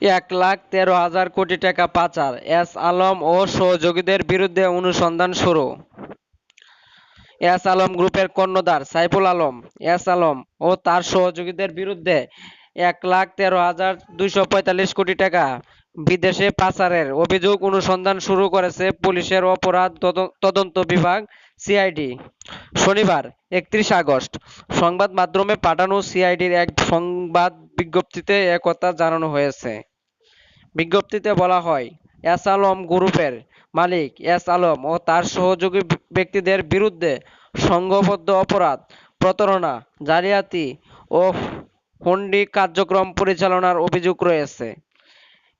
এক লাখ তেরো হাজার কোটি টাকা পাচার, এস আলম ও সহযোগীদের বিরুদ্ধে অনুসন্ধান শুরু। এস আলম গ্রুপের কর্ণধার সাইফুল আলম, এস আলম ও তার সহযোগীদের বিরুদ্ধে এক লাখ তেরো হাজার দুইশো পঁয়তাল্লিশ কোটি টাকা বিদেশে পাচারের অভিযোগ অনুসন্ধান শুরু করেছে পুলিশের অপরাধ তদ- তদন্ত বিভাগ সিআইডি। শনিবার একত্রিশ আগস্ট সংবাদ মাধ্যমে পাঠানো সিআইডির এক সংবাদ বিজ্ঞপ্তিতে একথা জানানো হয়েছে। বিজ্ঞপ্তিতে বলা হয়, এস আলম গ্রুপের মালিক এস আলম ও তার সহযোগী ব্যক্তিদের বিরুদ্ধে সংঘবদ্ধ অপরাধ, প্রতারণা, জালিয়াতি ও হুন্ডি কার্যক্রম পরিচালনার অভিযোগ রয়েছে।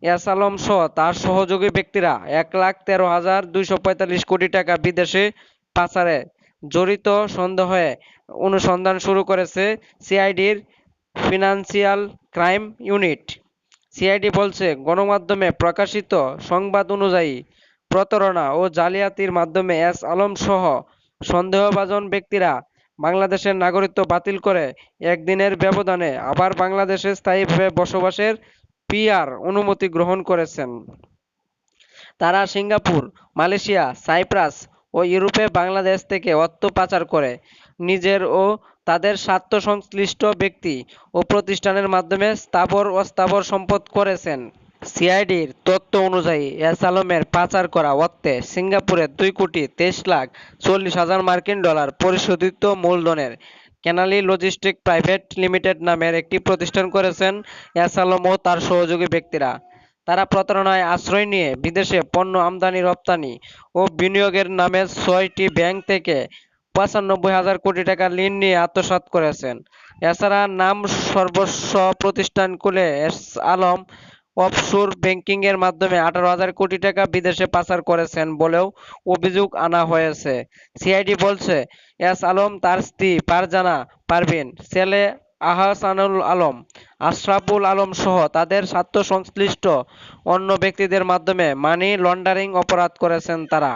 এস আলম সহ তার সহযোগী ব্যক্তিরা এক লাখ তেরো হাজার দুইশো পঁয়তাল্লিশ কোটি টাকা বিদেশে পাচারে জড়িত সন্দেহে অনুসন্ধান শুরু করেছে সিআইডির ফিনান্সিয়াল ক্রাইম ইউনিট। সিআইডি বলছে, গণমাধ্যমে প্রকাশিত সংবাদ অনুযায়ী প্রতারণা ও জালিয়াতির মাধ্যমে এস আলম সহ সন্দেহভাজন ব্যক্তিরা বাংলাদেশের নাগরিকত্ব বাতিল করে একদিনের ব্যবধানে আবার বাংলাদেশে স্থায়ীভাবে বসবাসের পিআর অনুমতি গ্রহণ করেছেন। তারা সিঙ্গাপুর, মালয়েশিয়া, সাইপ্রাস ও ইউরোপে বাংলাদেশ থেকে অর্থ পাচার করে নিজের ও তাদের স্বার্থ সংশ্লিষ্ট ব্যক্তি ও প্রতিষ্ঠানের মাধ্যমে স্থাবর অস্থাবর সম্পদ করেছেন। সিআইডির তথ্য অনুযায়ী, এস আলমের পাচার করা অর্থে সিঙ্গাপুরে দুই কোটি তেইশ লাখ চল্লিশ হাজার মার্কিন ডলার পরিশোধিত মূলধনের কেনালি লজিস্টিক প্রাইভেট লিমিটেড নামের একটি প্রতিষ্ঠান করেছেন এস আলম ও তার সহযোগী ব্যক্তিরা। তারা প্রতারণায় আশ্রয় নিয়ে বিদেশে পণ্য আমদানি, রপ্তানি ও বিনিয়োগের নামে ছয়টি ব্যাংক থেকে পঁচানব্বই হাজার কোটি টাকা ঋণ নিয়ে আত্মসাৎ করেছেন। এছাড়া নাম সর্বস্ব প্রতিষ্ঠান খুলে এস আলম অফশোর ব্যাংকিং এর মাধ্যমে আঠারো হাজার কোটি টাকা বিদেশে পাচার করেছেন বলেও অভিযোগ আনা হয়েছে। সিআইডি বলছে, এস আলম তার স্ত্রী পারজানা পারভিন, ছেলে আহসানুল আলম, আশরাফুল আলম সহ তাদের স্বার্থ সংশ্লিষ্ট অন্য ব্যক্তিদের মাধ্যমে মানি লন্ডারিং অপরাধ করেছেন তারা।